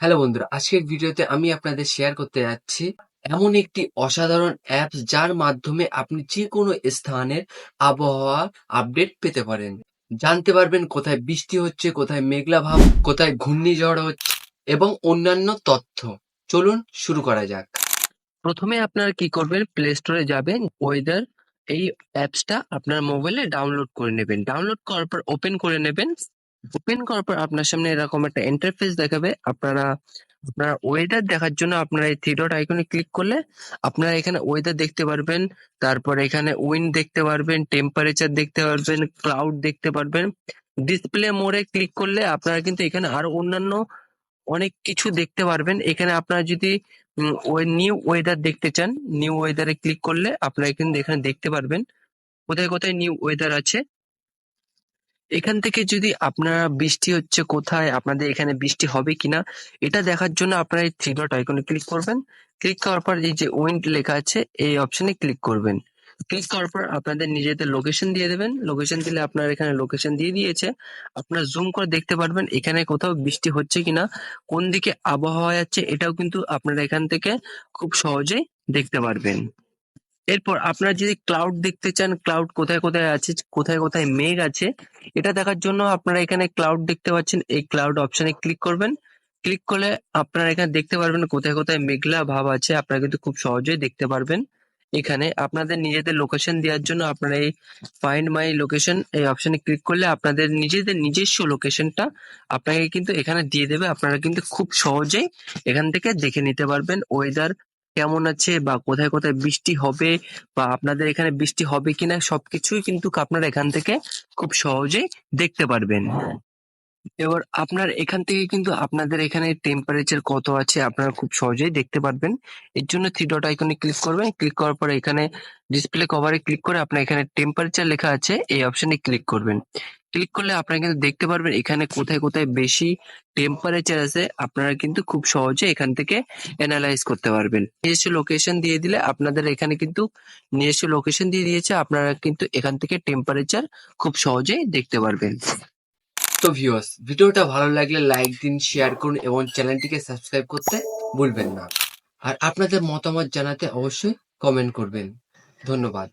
Hello বন্ধুরা, আজকের ভিডিওতে আমি আপনাদের শেয়ার করতে যাচ্ছি এমন একটি অসাধারণ অ্যাপস যার মাধ্যমে আপনি যে কোনো স্থানের আবহাওয়া আপডেট পেতে পারেন। জানতে পারবেন কোথায় বৃষ্টি হচ্ছে, কোথায় মেঘলা ভাব, কোথায় ঘূর্ণিঝড় হচ্ছে এবং অন্যান্য তথ্য। চলুন শুরু করা যাক। প্রথমে আপনারা কি করবেন প্লে স্টোরে যাবেন ওয়েদার এই অ্যাপসটা আপনার মোবাইলে ডাউনলোড করে নেবেন। ডাউনলোড করার পর ওপেন করে নেবেন ওপেন করার পর আপনার সামনে এরকম একটা ইন্টারফেস দেখাবে। আপনারা, আপনার ওয়েদার দেখার জন্য আপনারা এই থ্রি ডট আইকনে ক্লিক করলে আপনারা এখানে ওয়েদার দেখতে পারবেন, তারপর এখানে উইন্ড দেখতে পারবেন টেম্পারেচার দেখতে পারবেন ক্লাউড দেখতে পারবেন। ডিসপ্লে মোড়ে ক্লিক করলে আপনারা কিন্তু এখানে আরও অন্যান্য অনেক কিছু দেখতে পারবেন। এখানে আপনারা যদি ওই নিউ ওয়েদার দেখতে চান নিউ ওয়েদারে ক্লিক করলে আপনারা কিন্তু এখানে দেখতে পারবেন। কোথায় কোথায় নিউ ওয়েদার আছে? এখান থেকে যদি আপনারা বৃষ্টি হচ্ছে কোথায়, আপনাদের এখানে বৃষ্টি হবে কিনা, এটা দেখার জন্য আপনারা এই থ্রি ডট আইকনে ক্লিক করবেন। ক্লিক করার পর এই যে উইন্ড লেখা আছে, এই অপশনে ক্লিক করবেন। ক্লিক করার পর আপনাদের নিজেদের লোকেশন দিয়ে দেবেন। লোকেশন দিলে আপনার এখানে লোকেশন দিয়ে দিয়েছে। আপনারা জুম করে দেখতে পারবেন এখানে কোথাও বৃষ্টি হচ্ছে কিনা, কোন দিকে আবহাওয়া যাচ্ছে, এটাও কিন্তু আপনারা এখান থেকে খুব সহজেই দেখতে পারবেন। এরপর আপনারা যদি ক্লাউড দেখতে চান ক্লাউড কোথায় কোথায় আছে, কোথায় কোথায় মেঘ আছে, এটা দেখার জন্য আপনারা এখানে ক্লাউড দেখতে পাচ্ছেন। এই ক্লাউড অপশনে ক্লিক করবেন। ক্লিক করলে আপনারা এখানে দেখতে পারবেন কোথায় কোথায় মেঘলা ভাব আছে। আপনারা কিন্তু খুব সহজেই দেখতে পারবেন। এখানে আপনাদের নিজেদের লোকেশন দেওয়ার জন্য আপনারা এই ফাইন্ড মাই লোকেশন এই অপশনে ক্লিক করলে আপনাদের নিজেদের নিজস্ব লোকেশনটা আপনাকে কিন্তু এখানে দিয়ে দেবে। আপনারা কিন্তু খুব সহজেই এখান থেকে দেখে নিতে পারবেন। ওয়েদার কেমন আছে বা কোথায় কোথায় বৃষ্টি হবে বা আপনাদের এখানে বৃষ্টি হবে কিনা সবকিছুই কিন্তু আপনারা এখান থেকে খুব সহজেই দেখতে পারবেন। এবার আপনার এখান থেকে কিন্তু আপনাদের এখানে টেম্পারেচার কত আছে আপনারা খুব সহজেই দেখতে পারবেন। এর জন্য থ্রি ডট আইকনে ক্লিক করবেন। ক্লিক করার পরে এখানে ডিসপ্লে কভারে ক্লিক করে আপনার এখানে টেম্পারেচার লেখা আছে, এই অপশনে ক্লিক করবেন। ক্লিক করলে আপনারা কিন্তু দেখতে পারবেন এখানে কোথায় কোথায় বেশি টেম্পারেচার আছে। আপনারা কিন্তু খুব সহজে এখান থেকে অ্যানালাইজ করতে পারবেন। নিজস্ব লোকেশন দিয়ে দিলে আপনাদের এখানে কিন্তু নিজস্ব লোকেশন দিয়ে দিয়েছে, আপনারা কিন্তু এখান থেকে টেম্পারেচার খুব সহজেই দেখতে পারবেন। তো ভিউয়ার্স ভিডিওটা ভালো লাগলে লাইক দিন শেয়ার করুন এবং চ্যানেলটিকে সাবস্ক্রাইব করতে ভুলবেন না। আর আপনাদের মতামত জানাতে অবশ্যই কমেন্ট করবেন। ধন্যবাদ।